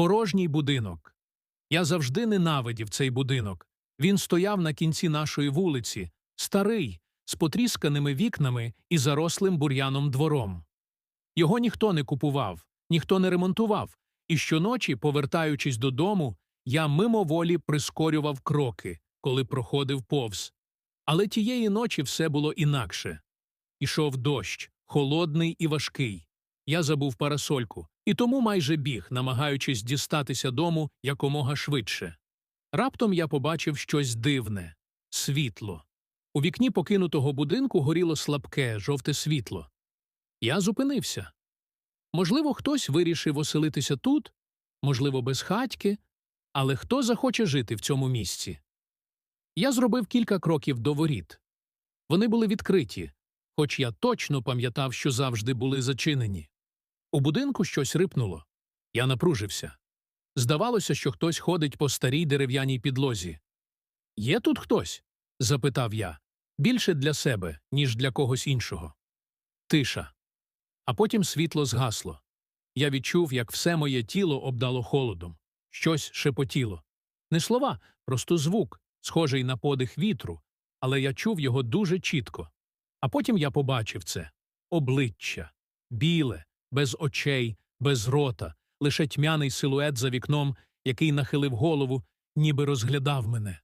Порожній будинок. Я завжди ненавидів цей будинок. Він стояв на кінці нашої вулиці, старий, з потрісканими вікнами і зарослим бур'яном двором. Його ніхто не купував, ніхто не ремонтував, і щоночі, повертаючись додому, я мимоволі прискорював кроки, коли проходив повз. Але тієї ночі все було інакше. Ішов дощ, холодний і важкий. Я забув парасольку, і тому майже біг, намагаючись дістатися дому якомога швидше. Раптом я побачив щось дивне світло. У вікні покинутого будинку горіло слабке, жовте світло. Я зупинився. Можливо, хтось вирішив оселитися тут, можливо, без хатьки, але хто захоче жити в цьому місці? Я зробив кілька кроків до воріт. Вони були відкриті, хоч я точно пам'ятав, що завжди були зачинені. У будинку щось рипнуло. Я напружився. Здавалося, що хтось ходить по старій дерев'яній підлозі. Є тут хтось? запитав я. Більше для себе, ніж для когось іншого. Тиша. А потім світло згасло. Я відчув, як все моє тіло обдало холодом. Щось шепотіло. Не слова, просто звук, схожий на подих вітру, але я чув його дуже чітко. А потім я побачив це обличчя біле, без очей, без рота, лише тьмяний силует за вікном, який нахилив голову, ніби розглядав мене.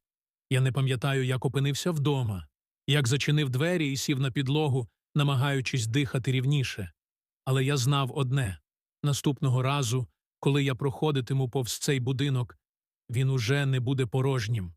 Я не пам'ятаю, як опинився вдома, як зачинив двері і сів на підлогу, намагаючись дихати рівніше. Але я знав одне наступного разу, коли я проходитиму повз цей будинок, він уже не буде порожнім.